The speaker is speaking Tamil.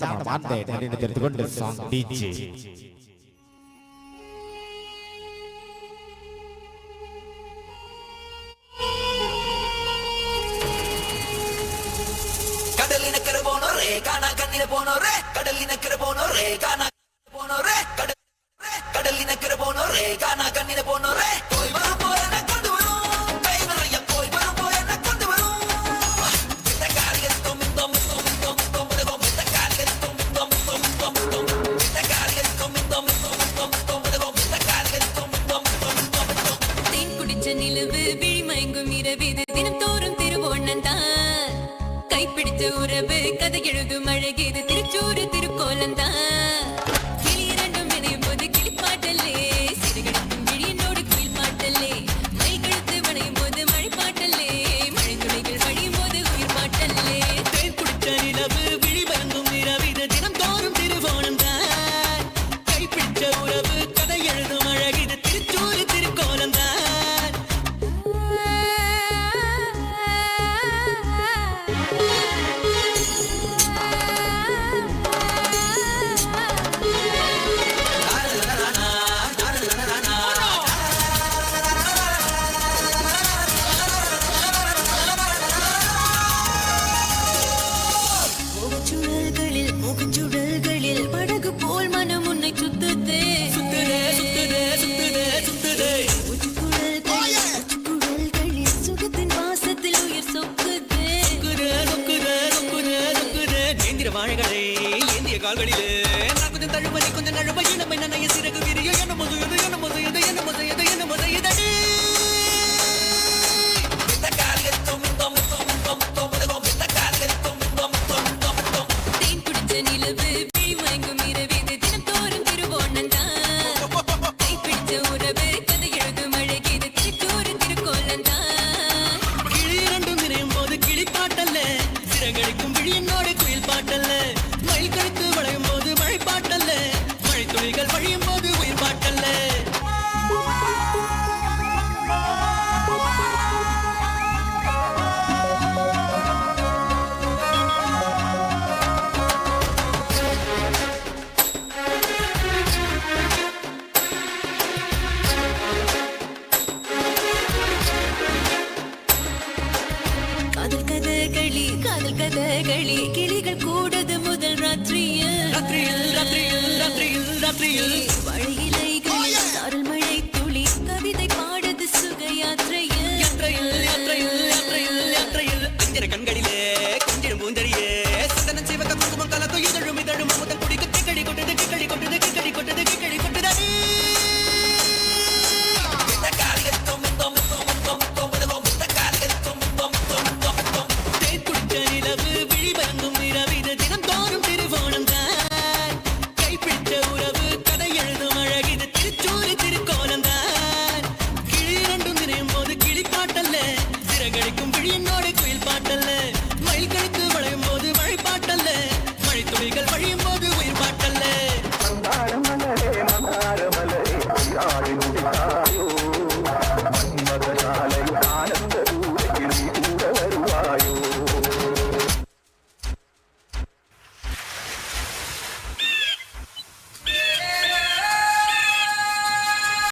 வார்த்தை தெரிந்து கொண்டு சாங் டிஜே கடலினக்கர போனோரே காணா கண்ணில போனோரே கடலினக்கர போனோரே காணா போனோரே கடலினக்கர போனோரே காணா கண்ணில போனோரே இரவு விழிமயங்கும் இரவிது தினம் தோறும் திருவோணன் தான். கைப்பிடித்த உறவு கதை எழுதும் அழகிது திருச்சூறு திருக்கோலன் தான் வாழைகளே ஏந்திய கால்களிலே. நான் கொஞ்சம் தழுவதை கொஞ்சம் நழுவ இனம் என்ன நைய சிறகு விரிய. என்ன முது எது என்ன முது எது என்ன முது எது என்ன முது இதடி கிளி பாட்டல்ல சிறகடிக்கும் காதல் கதகளி கிளிகள் கூடது முதல் ராத்திரியில். ராத்திரியில் ராத்திரியில் ராத்திரியில் ராத்திரியில். வழியிலைகளில் oh, அருள்மழை துளி கவிதை பாடுது சுக யாத்திரையில். யாத்திரையில். single